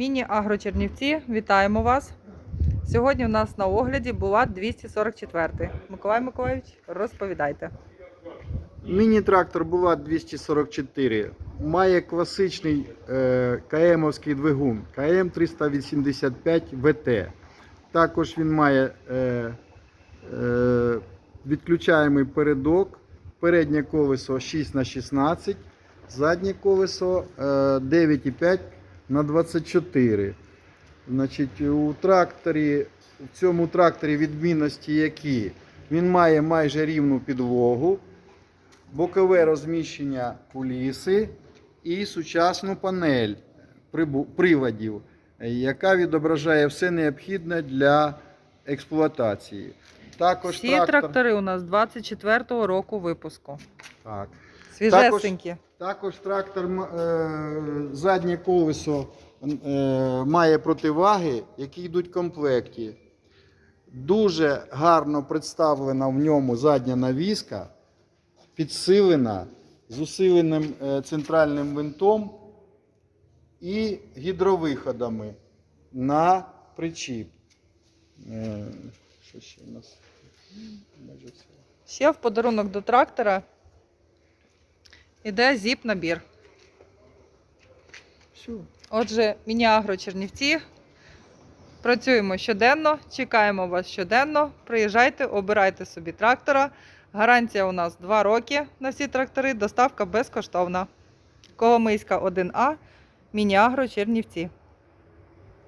Міні-Агро Чернівці, вітаємо вас. Сьогодні у нас на огляді була 244. Миколай Миколаївич, розповідайте. Міні-трактор була 244. Має класичний е, КМовський двигун КМ 385 ВТ. Також він має е, е, відключаємий передок, переднє колесо 6 на 16 заднє колесо е, 9,5 на 24. Значить, у тракторі, в цьому тракторі відмінності які? Він має майже рівну підлогу, бокове розміщення куліси і сучасну панель приводів, яка відображає все необхідне для експлуатації. Також Всі трактор, трактори у нас 24-го року випуску. так, Свіжесенькі. також трактор е, заднє колесо е, має противаги, які йдуть в комплекті. Дуже гарно представлена в ньому задня навіска, підсилена з усиленим е, центральним винтом і гідровиходами на причіп. Що ще у нас? Ще в подарунок до трактора іде зіп-набір. Отже, Міні-Агро Чернівці. Працюємо щоденно, чекаємо вас щоденно. Приїжджайте, обирайте собі трактора. Гарантія у нас 2 роки на всі трактори, доставка безкоштовна. Коломийська 1А, Міні-Агро Чернівці.